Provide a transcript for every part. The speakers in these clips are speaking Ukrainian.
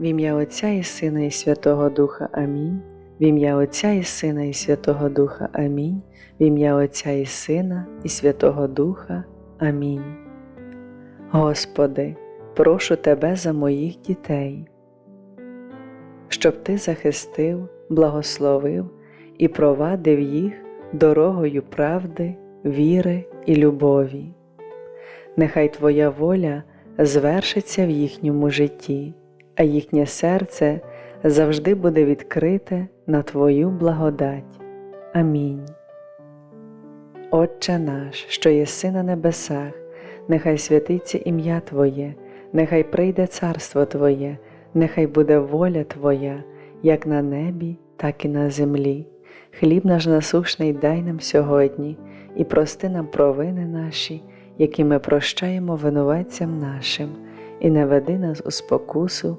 В ім'я Отця і Сина, і Святого Духа Амінь. В ім'я Отця і Сина, і Святого Духа Амінь. В ім'я Отця і Сина, і Святого Духа. Амінь. Господи, прошу Тебе за моїх дітей, щоб Ти захистив, благословив і провадив їх дорогою правди, віри і любові. Нехай Твоя воля звершиться в їхньому житті, а їхнє серце завжди буде відкрите на Твою благодать. Амінь. Отче наш, що єси на небесах, нехай святиться ім'я Твоє, нехай прийде царство Твоє, нехай буде воля Твоя, як на небі, так і на землі. Хліб наш насушний дай нам сьогодні і прости нам провини наші, які ми прощаємо винуватцям нашим, і не веди нас у спокусу,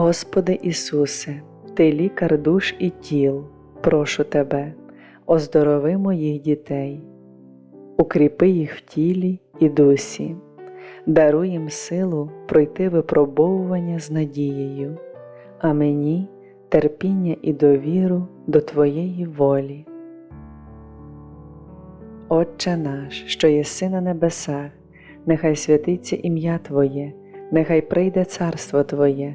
Господи Ісусе, Ти лікар душ і тіл, прошу Тебе, оздорови моїх дітей, укріпи їх в тілі і дусі, даруй їм силу пройти випробовування з надією, а мені терпіння і довіру до Твоєї волі. Отче наш, що єси на небесах, нехай святиться ім'я Твоє, нехай прийде царство Твоє,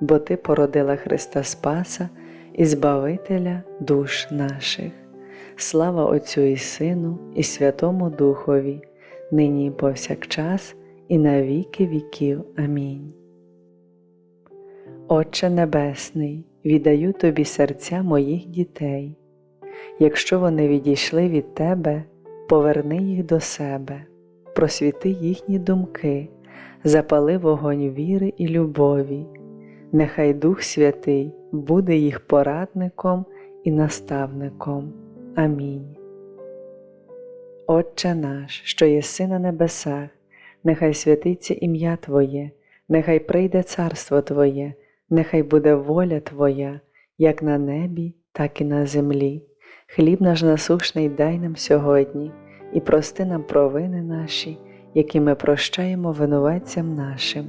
бо Ти породила Христа Спаса і Збавителя душ наших. Слава Отцю і Сину, і Святому Духові, нині і повсякчас, і на віки віків. Амінь. Отче Небесний, віддаю Тобі серця моїх дітей. Якщо вони відійшли від Тебе, поверни їх до себе, просвіти їхні думки, запали вогонь віри і любові, нехай Дух Святий буде їх порадником і наставником. Амінь. Отче наш, що єси на небесах, нехай святиться ім'я Твоє, нехай прийде царство Твоє, нехай буде воля Твоя, як на небі, так і на землі. Хліб наш насушний дай нам сьогодні, і прости нам провини наші, які ми прощаємо винуватцям нашим,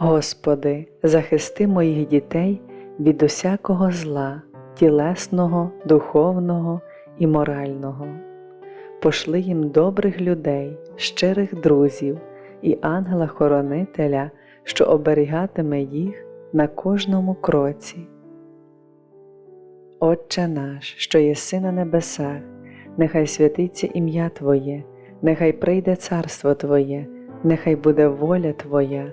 Господи, захисти моїх дітей від усякого зла, тілесного, духовного і морального. Пошли їм добрих людей, щирих друзів і ангела-хоронителя, що оберігатиме їх на кожному кроці. Отче наш, що єси на небесах, нехай святиться ім'я Твоє, нехай прийде царство Твоє, нехай буде воля Твоя,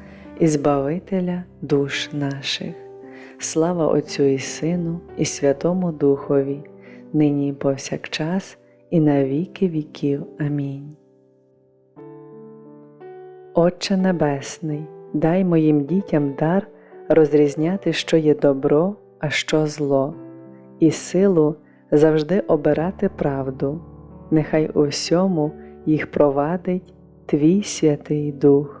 і Збавителя душ наших. Слава Отцю і Сину, і Святому Духові, нині і повсякчас, і на віки віків. Амінь. Отче Небесний, дай моїм дітям дар розрізняти, що є добро, а що зло, і силу завжди обирати правду, нехай у всьому їх провадить Твій Святий Дух.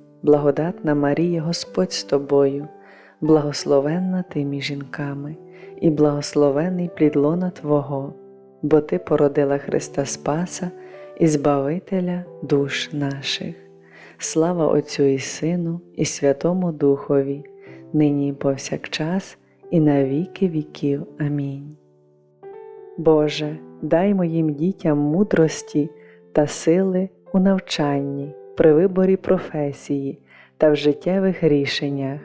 благодатна Марія, Господь з тобою, благословенна ти між жінками, і благословений плід лона Твого, бо Ти породила Христа Спаса і Збавителя душ наших. Слава Отцю і Сину, і Святому Духові, нині і повсякчас, і на віки віків. Амінь. Боже, дай моїм дітям мудрості та сили у навчанні, при виборі професії та в життєвих рішеннях.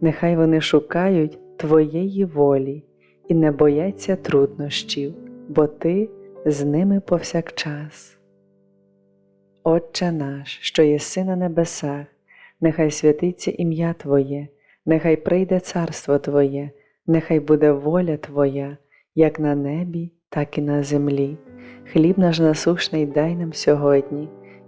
Нехай вони шукають Твоєї волі і не бояться труднощів, бо Ти з ними повсякчас. Отче наш, що єси на небесах, нехай святиться ім'я Твоє, нехай прийде царство Твоє, нехай буде воля Твоя, як на небі, так і на землі. Хліб наш насушний дай нам сьогодні,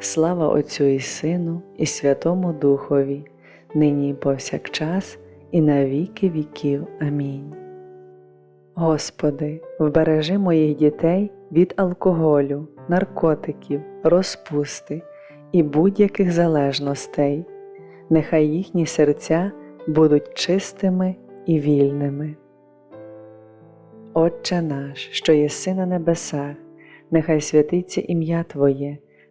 Слава Отцю і Сину, і Святому Духові, нині і повсякчас, і на віки віків. Амінь. Господи, вбережи моїх дітей від алкоголю, наркотиків, розпусти і будь-яких залежностей, нехай їхні серця будуть чистими і вільними. Отче наш, що єси на небесах, нехай святиться ім'я Твоє,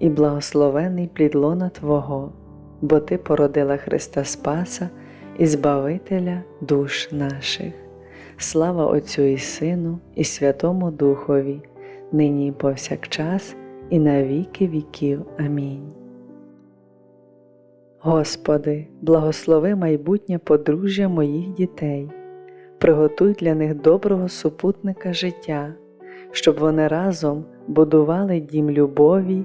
і благословений плід лона Твого, бо Ти породила Христа Спаса і Збавителя душ наших. Слава Отцю і Сину, і Святому Духові, нині і повсякчас, і на віки віків. Амінь. Господи, благослови майбутнє подружжя моїх дітей, приготуй для них доброго супутника життя, щоб вони разом будували дім любові,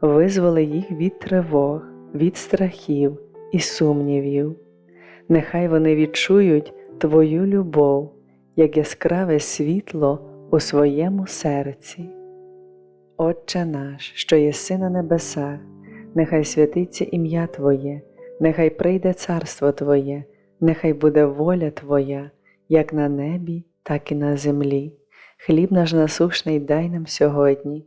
визволи їх від тривог, від страхів і сумнівів. Нехай вони відчують Твою любов як яскраве світло у своєму серці. Отче наш, що єси на небесах, нехай святиться ім'я Твоє, нехай прийде царство Твоє, нехай буде воля Твоя, як на небі, так і на землі. Хліб наш насушний дай нам сьогодні,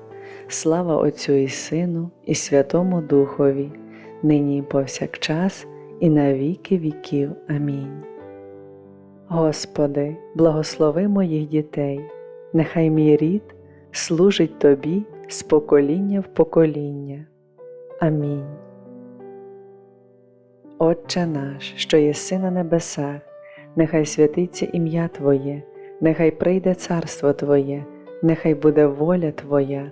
Слава Отцю і Сину, і Святому Духові, нині і повсякчас, і на віки віків. Амінь. Господи, благослови моїх дітей, нехай мій рід служить Тобі з покоління в покоління. Амінь. Отче наш, що єси на небесах, нехай святиться ім'я Твоє, нехай прийде царство Твоє, нехай буде воля Твоя,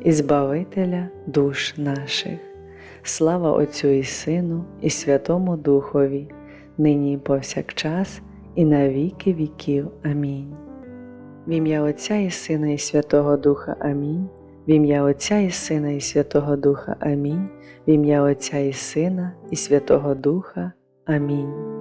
і Збавителя душ наших. Слава Отцю і Сину, і Святому Духові, нині і повсякчас, і на віки віків. Амінь. В ім'я Отця і Сина, і Святого Духа Амінь. В ім'я Отця і Сина, і Святого Духа Амінь. В ім'я Отця і Сина, і Святого Духа. Амінь.